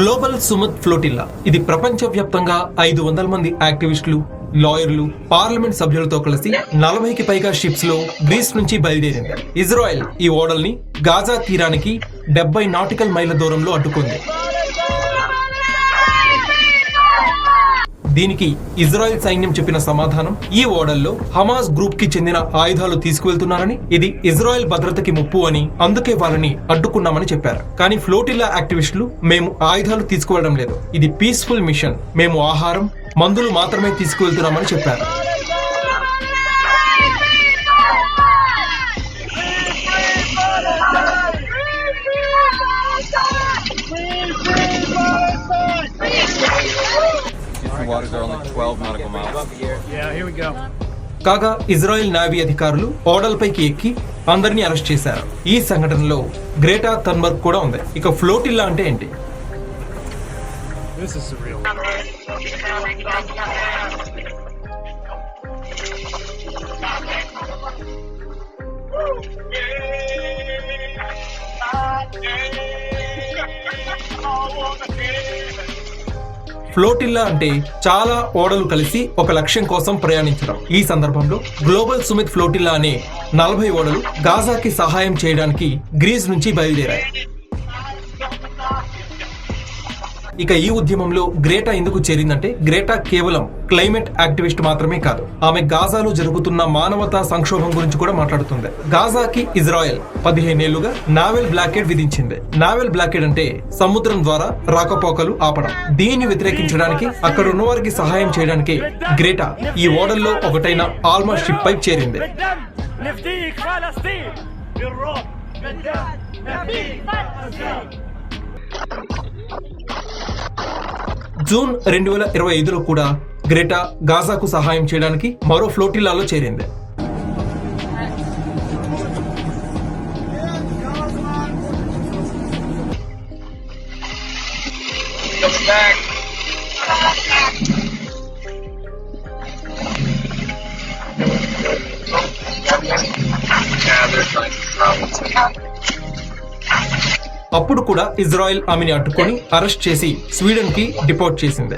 Global సుమత్ flotilla. ఇది ప్రపంచవ్యాప్తంగా ఐదు వందల మంది యాక్టివిస్టులు లాయర్లు పార్లమెంట్ సభ్యులతో కలిసి నలభైకి పైగా షిప్స్లో గ్రీస్ నుంచి బయలుదేరింది. ఇజ్రాయెల్ ఈ ఓడల్ని గాజా తీరానికి డెబ్బై నాటికల్ మైళ్ళ దూరంలో అడ్డుకుంది. దీనికి ఇజ్రాయెల్ సైన్యం చెప్పిన సమాధానం ఈ ఓడల్లో హమాస్ గ్రూప్కి చెందిన ఆయుధాలు తీసుకువెళ్తున్నారని ఇది ఇజ్రాయెల్ భద్రతకి ముప్పు అని అందుకే వాళ్ళని అడ్డుకున్నామని చెప్పారు. కానీ ఫ్లోటిల్లా యాక్టివిస్టులు మేము ఆయుధాలు తీసుకువెళ్ళడం లేదు. ఇది పీస్ఫుల్ మిషన్. మేము ఆహారం మందులు మాత్రమే తీసుకువెళ్తున్నామని చెప్పారు. కాగా ఇజ్రాయెల్ నావీ అధికారులు ఓడలపైకి ఎక్కి అందరినీ అరెస్ట్ చేశారు. ఈ సంఘటనలో గ్రేటా థన్బర్గ్ కూడా ఉంది. ఇక ఫ్లోటిల్లా అంటే ఏంటి? This is surreal. ఫ్లోటిల్లా అంటే చాలా ఓడలు కలిసి ఒక లక్ష్యం కోసం ప్రయాణించడం. ఈ సందర్భంలో గ్లోబల్ సుమిత్ ఫ్లోటిల్లా అనే నలభై ఓడలు గాజాకి సహాయం చేయడానికి గ్రీస్ నుంచి బయలుదేరాయి. ఇక ఈ ఉద్యమంలో గ్రేటా ఎందుకు చేరిందంటే గ్రేటా కేవలం క్లైమేట్ యాక్టివిస్ట్ మాత్రమే కాదు ఆమె గాజాలో జరుగుతున్న మానవతా సంక్షోభం గురించి కూడా మాట్లాడుతుంది గాజాకి ఇజ్రాయెల్ పదిహేనేళ్లుగా నావెల్ బ్లాకెట్ విధించింది నావెల్ బ్లాకెట్ అంటే సముద్రం ద్వారా రాకపోకలు ఆపడం దీన్ని వ్యతిరేకించడానికి అక్కడ ఉన్న వారికి సహాయం చేయడానికి గ్రేటా ఈ ఓడల్లో ఒకటైన ఆల్మా షిప్ పై చేరింది بالدم نفديك فلسطين بالروح بالدم نفديك فلسطين జూన్ రెండు వేల ఇరవై ఐదులో కూడా గ్రేటా గాజాకు సహాయం చేయడానికి మరో ఫ్లోటిల్లాలో చేరింది. అప్పుడు కూడా ఇజ్రాయెల్ ఆమెని అట్టుకొని అరెస్ట్ చేసి స్వీడన్కి డిపోర్ట్ చేసింది.